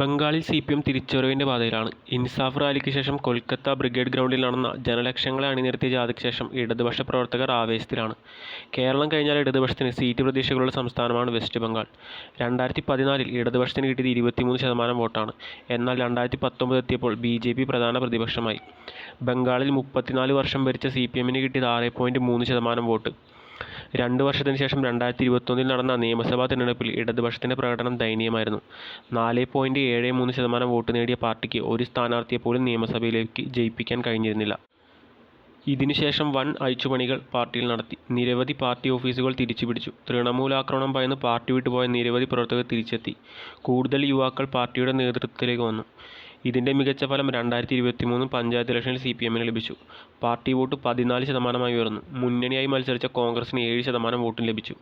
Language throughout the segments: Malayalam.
ബംഗാളിൽ സി പി എം തിരിച്ചുവരവിന്റെ പാതയിലാണ്. ഇൻസാഫ് റാലിക്ക് ശേഷം കൊൽക്കത്ത ബ്രിഗേഡ് ഗ്രൗണ്ടിൽ നടന്ന ജനലക്ഷങ്ങളെ അണിനിരത്തിയ ജാഥയ്ക്ക് ശേഷം ഇടതുപക്ഷ പ്രവർത്തകർ ആവേശത്തിലാണ്. കേരളം കഴിഞ്ഞാൽ ഇടതുപക്ഷത്തിന് സീറ്റ് പ്രതീക്ഷകളുള്ള സംസ്ഥാനമാണ് വെസ്റ്റ് ബംഗാൾ. രണ്ടായിരത്തി പതിനാലിൽ ഇടതുപക്ഷത്തിന് കിട്ടിയത് ഇരുപത്തിമൂന്ന് ശതമാനം വോട്ടാണ്. എന്നാൽ രണ്ടായിരത്തി പത്തൊമ്പത് എത്തിയപ്പോൾ ബി ജെ പി പ്രധാന പ്രതിപക്ഷമായി. ബംഗാളിൽ മുപ്പത്തിനാല് വർഷം ഭരിച്ച സി പി എമ്മിന് കിട്ടിയത് ആറ് പോയിന്റ് മൂന്ന് ശതമാനം വോട്ട്. രണ്ട് വർഷത്തിന് ശേഷം രണ്ടായിരത്തി ഇരുപത്തൊന്നിൽ നടന്ന നിയമസഭാ തിരഞ്ഞെടുപ്പിൽ ഇടതുപക്ഷത്തിന്റെ പ്രകടനം ദയനീയമായിരുന്നു. നാല് പോയിന്റ് ഏഴ് മൂന്ന് ശതമാനം വോട്ട് നേടിയ പാർട്ടിക്ക് ഒരു സ്ഥാനാർത്ഥിയെ പോലും നിയമസഭയിലേക്ക് ജയിപ്പിക്കാൻ കഴിഞ്ഞിരുന്നില്ല. ഇതിനുശേഷം വൻ അഴിച്ചുപണികൾ പാർട്ടിയിൽ നടത്തി. നിരവധി പാർട്ടി ഓഫീസുകൾ തിരിച്ചുപിടിച്ചു. തൃണമൂൽ ആക്രമണം ഭയന്ന് പാർട്ടി വിട്ടുപോയ നിരവധി പ്രവർത്തകർ തിരിച്ചെത്തി. കൂടുതൽ യുവാക്കൾ പാർട്ടിയുടെ നേതൃത്വത്തിലേക്ക് വന്നു. ഇതിന്റെ മികച്ച ഫലം രണ്ടായിരത്തി ഇരുപത്തി മൂന്ന് പഞ്ചായത്ത് ഇലക്ഷനിൽ സി പി എമ്മിന് ലഭിച്ചു. പാർട്ടി വോട്ട് പതിനാല് ശതമാനമായി ഉയർന്നു. മുന്നണിയായി മത്സരിച്ച കോൺഗ്രസിന് ഏഴ് ശതമാനം വോട്ടും ലഭിച്ചു.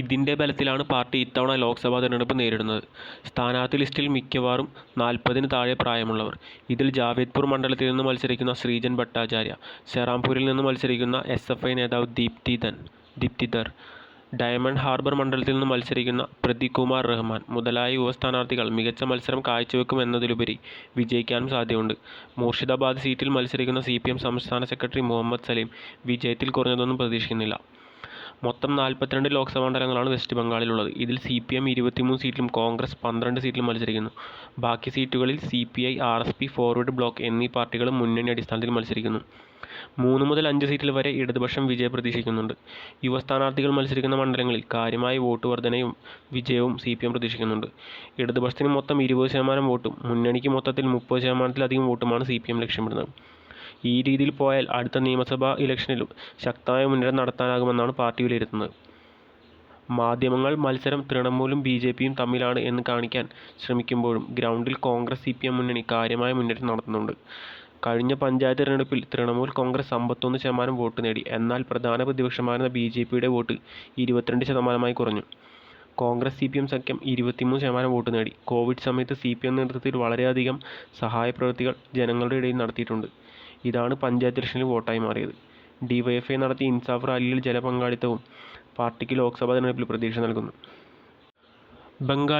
ഇതിന്റെ ബലത്തിലാണ് പാർട്ടി ഇത്തവണ ലോക്സഭാ തിരഞ്ഞെടുപ്പ് നേരിടുന്നത്. സ്ഥാനാർത്ഥി ലിസ്റ്റിൽ മിക്കവാറും നാൽപ്പതിന് താഴെ പ്രായമുള്ളവർ. ഇതിൽ ജാവേദ്പൂർ മണ്ഡലത്തിൽ നിന്ന് മത്സരിക്കുന്ന ശ്രീജൻ ഭട്ടാചാര്യ, സെറാംപൂരിൽ നിന്ന് മത്സരിക്കുന്ന എസ് എഫ് ഐ നേതാവ് ദീപ്തിധർ, ഡയമണ്ട് ഹാർബർ മണ്ഡലത്തിൽ നിന്ന് മത്സരിക്കുന്ന പ്രതീക് കുമാർ റഹ്മാൻ മുതലായ യുവ സ്ഥാനാർത്ഥികൾ മികച്ച മത്സരം കാഴ്ചവെക്കുമെന്നതിലുപരി വിജയിക്കാനും സാധ്യതയുണ്ട്. മൂർഷിദാബാദ് സീറ്റിൽ മത്സരിക്കുന്ന സി സംസ്ഥാന സെക്രട്ടറി മുഹമ്മദ് സലീം വിജയത്തിൽ കുറഞ്ഞതൊന്നും പ്രതീക്ഷിക്കുന്നില്ല. മൊത്തം നാൽപ്പത്തിരണ്ട് ലോക്സഭാ മണ്ഡലങ്ങളാണ് വെസ്റ്റ് ബംഗാളിലുള്ളത്. ഇതിൽ സി പി എം ഇരുപത്തിമൂന്ന് സീറ്റിലും കോൺഗ്രസ് പന്ത്രണ്ട് സീറ്റിലും മത്സരിക്കുന്നു. ബാക്കി സീറ്റുകളിൽ C P I, R S P, Forward Bloc എന്നീ പാർട്ടികളും മുന്നണി അടിസ്ഥാനത്തിൽ മത്സരിക്കുന്നു. മൂന്ന് മുതൽ അഞ്ച് സീറ്റിൽ വരെ ഇടതുപക്ഷം വിജയം പ്രതീക്ഷിക്കുന്നുണ്ട്. യുവ സ്ഥാനാർത്ഥികൾ മത്സരിക്കുന്ന മണ്ഡലങ്ങളിൽ കാര്യമായ വോട്ട് വർധനയും വിജയവും സി പി എം പ്രതീക്ഷിക്കുന്നുണ്ട്. ഇടതുപക്ഷത്തിന് മൊത്തം ഇരുപത് ശതമാനം വോട്ടും മുന്നണിക്ക് മൊത്തത്തിൽ മുപ്പത് ശതമാനത്തിലധികം വോട്ടുമാണ് സി പി എം ലക്ഷ്യമിടുന്നത്. ഈ രീതിയിൽ പോയാൽ അടുത്ത നിയമസഭാ ഇലക്ഷനിലും ശക്തമായ മുന്നേറ്റം നടത്താനാകുമെന്നാണ് പാർട്ടി വിലയിരുത്തുന്നത്. മാധ്യമങ്ങൾ മത്സരം തൃണമൂലും ബി ജെ പിയും തമ്മിലാണ് എന്ന് കാണിക്കാൻ ശ്രമിക്കുമ്പോഴും ഗ്രൗണ്ടിൽ കോൺഗ്രസ് സി പി എം മുന്നണി കാര്യമായ മുന്നേറ്റം നടത്തുന്നുണ്ട്. കഴിഞ്ഞ പഞ്ചായത്ത് തിരഞ്ഞെടുപ്പിൽ തൃണമൂൽ കോൺഗ്രസ് അമ്പത്തൊന്ന് ശതമാനം വോട്ട് നേടി. എന്നാൽ പ്രധാന പ്രതിപക്ഷമായിരുന്ന ബി ജെ പിയുടെ വോട്ട് ഇരുപത്തിരണ്ട് ശതമാനമായി കുറഞ്ഞു. കോൺഗ്രസ് സി പി എം സഖ്യം ഇരുപത്തിമൂന്ന് ശതമാനം വോട്ട് നേടി. കോവിഡ് സമയത്ത് സി പി എം നേതൃത്വത്തിൽ വളരെയധികം സഹായ പ്രവൃത്തികൾ ജനങ്ങളുടെ ഇടയിൽ നടത്തിയിട്ടുണ്ട്. ഇതാണ് പഞ്ചായത്ത് ഇലക്ഷനിൽ വോട്ടായി മാറിയത്. ഡി വൈ എഫ് ഐ നടത്തിയ ഇൻസാഫ് റാലിയിൽ ജനപങ്കാളിത്തവും പാർട്ടിക്ക് ലോക്സഭാ തിരഞ്ഞെടുപ്പിൽ പ്രതീക്ഷ നൽകുന്നു. ബംഗാൾ